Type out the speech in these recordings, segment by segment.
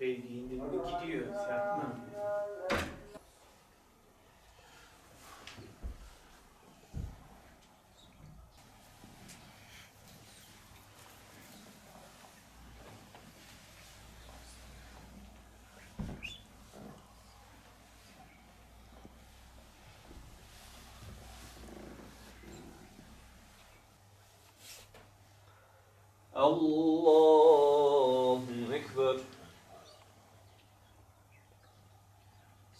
Belliğinde gidiyor. Yapma. Allah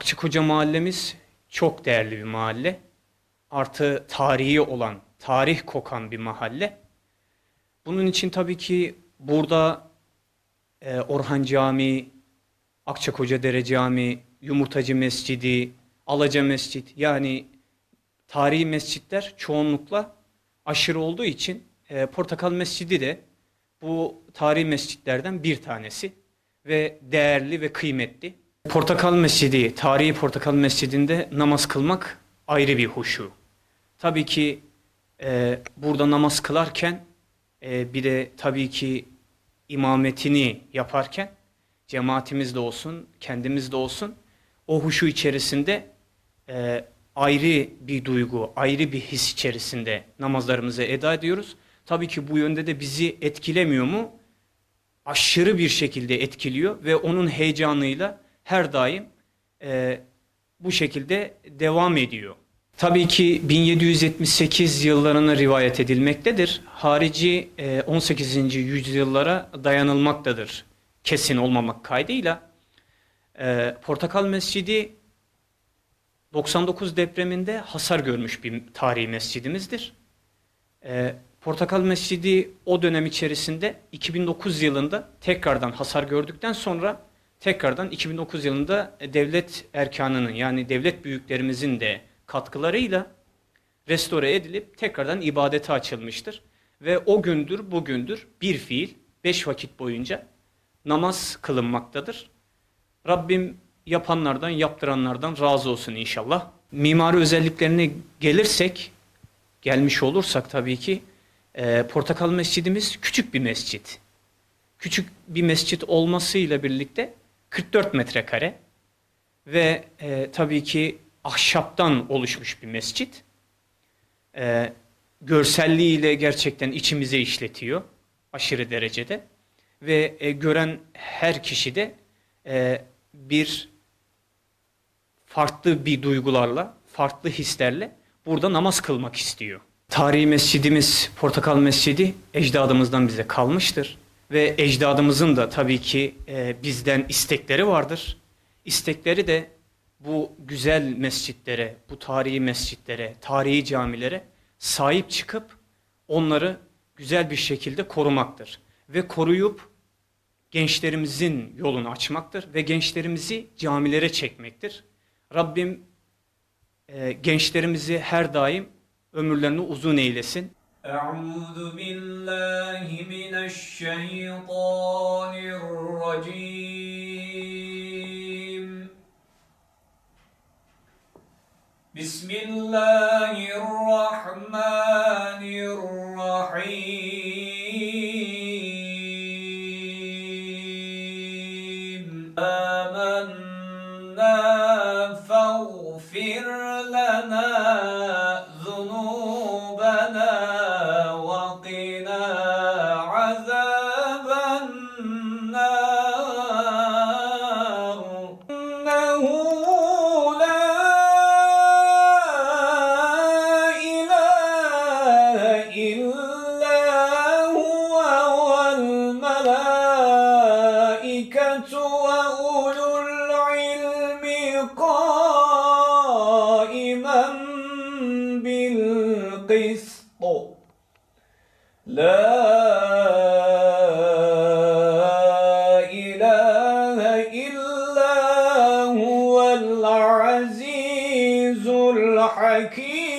Akçakoca mahallemiz çok değerli bir mahalle. Artı tarihi olan, tarih kokan bir mahalle. Bunun için tabii ki burada e, Orhan Camii, Akçakoca Dere Camii, Yumurtacı Mescidi, Alaca Mescid yani tarihi mescitler çoğunlukla aşırı olduğu için e, Portakal Mescidi de bu tarihi mescitlerden bir tanesi ve değerli ve kıymetli. Portakal Mescidi, tarihi Portakal Mescidi'nde namaz kılmak ayrı bir huşu. Tabii ki e, burada namaz kılarken e, bir de tabii ki imametini yaparken cemaatimiz de olsun, kendimiz de olsun o huşu içerisinde e, ayrı bir duygu, ayrı bir his içerisinde namazlarımızı eda ediyoruz. Tabii ki bu yönde de bizi etkilemiyor mu? Aşırı bir şekilde etkiliyor ve onun heyecanıyla her daim e, bu şekilde devam ediyor. Tabii ki 1778 yıllarına rivayet edilmektedir. Harici e, 18. yüzyıllara dayanılmaktadır. Kesin olmamak kaydıyla. E, Portakal Mescidi 99 depreminde hasar görmüş bir tarihi mescidimizdir. Ee, Portakal Mescidi o dönem içerisinde 2009 yılında tekrardan hasar gördükten sonra tekrardan 2009 yılında devlet erkanının yani devlet büyüklerimizin de katkılarıyla restore edilip tekrardan ibadete açılmıştır. Ve o gündür bugündür bir fiil beş vakit boyunca namaz kılınmaktadır. Rabbim yapanlardan, yaptıranlardan razı olsun inşallah. Mimari özelliklerine gelirsek, gelmiş olursak tabii ki e, Portakal Mescidimiz küçük bir mescit. Küçük bir mescit olmasıyla birlikte 44 metrekare ve e, tabii ki ahşaptan oluşmuş bir mescit. E, görselliğiyle gerçekten içimize işletiyor aşırı derecede ve e, gören her kişi de e, bir farklı bir duygularla, farklı hislerle burada namaz kılmak istiyor. Tarihi mescidimiz Portakal Mescidi ecdadımızdan bize kalmıştır. Ve ecdadımızın da tabii ki e, bizden istekleri vardır. İstekleri de bu güzel mescitlere, bu tarihi mescitlere, tarihi camilere sahip çıkıp onları güzel bir şekilde korumaktır. Ve koruyup gençlerimizin yolunu açmaktır ve gençlerimizi camilere çekmektir. Rabbim e, gençlerimizi her daim ömürlerini uzun eylesin. أعوذ بالله من الشيطان الرجيم. بسم الله الرحمن الرحيم. آمنا فاغفر لنا القسط. لا إله إلا هو العزيز الحكيم.